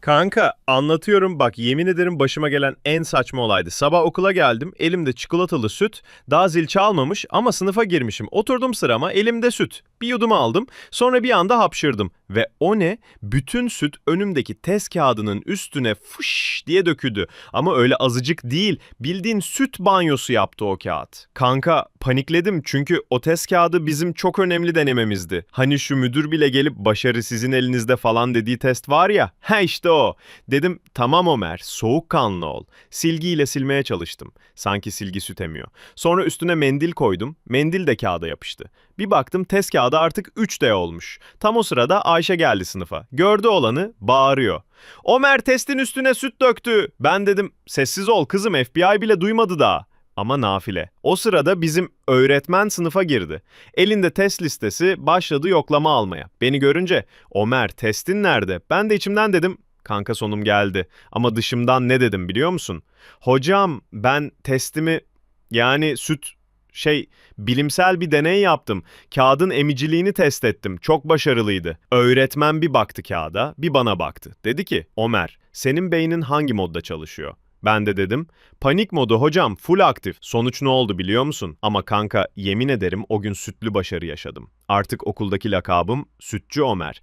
Kanka anlatıyorum bak yemin ederim başıma gelen en saçma olaydı. Sabah okula geldim elimde çikolatalı süt daha zil çalmamış ama sınıfa girmişim. Oturdum sırama elimde süt. Bir yudum aldım sonra bir anda hapşırdım. Ve o ne? Bütün süt önümdeki test kağıdının üstüne fış diye döküldü. Ama öyle azıcık değil bildiğin süt banyosu yaptı o kağıt. Kanka panikledim çünkü o test kağıdı bizim çok önemli denememizdi. Hani şu müdür bile gelip başarı sizin elinizde falan dediği test var ya. Ha işte o. Dedim tamam Ömer soğukkanlı ol. Silgiyle silmeye çalıştım. Sanki silgi süt emiyor. Sonra üstüne mendil koydum. Mendil de kağıda yapıştı. Bir baktım test kağıdı artık 3D olmuş. Tam o sırada Ayşe geldi sınıfa. Gördü olanı bağırıyor. Ömer testin üstüne süt döktü. Ben dedim sessiz ol kızım FBI bile duymadı daha. Ama nafile. O sırada bizim öğretmen sınıfa girdi. Elinde test listesi başladı yoklama almaya. Beni görünce Ömer testin nerede? Ben de içimden dedim kanka sonum geldi. Ama dışımdan ne dedim biliyor musun? Hocam ben testimi yani süt şey bilimsel bir deney yaptım. Kağıdın emiciliğini test ettim. Çok başarılıydı. Öğretmen bir baktı kağıda, bir bana baktı. Dedi ki, Ömer, senin beynin hangi modda çalışıyor? Ben de dedim, panik modu hocam, full aktif. Sonuç ne oldu biliyor musun? Ama kanka yemin ederim o gün sütlü başarı yaşadım. Artık okuldaki lakabım Sütçü Ömer.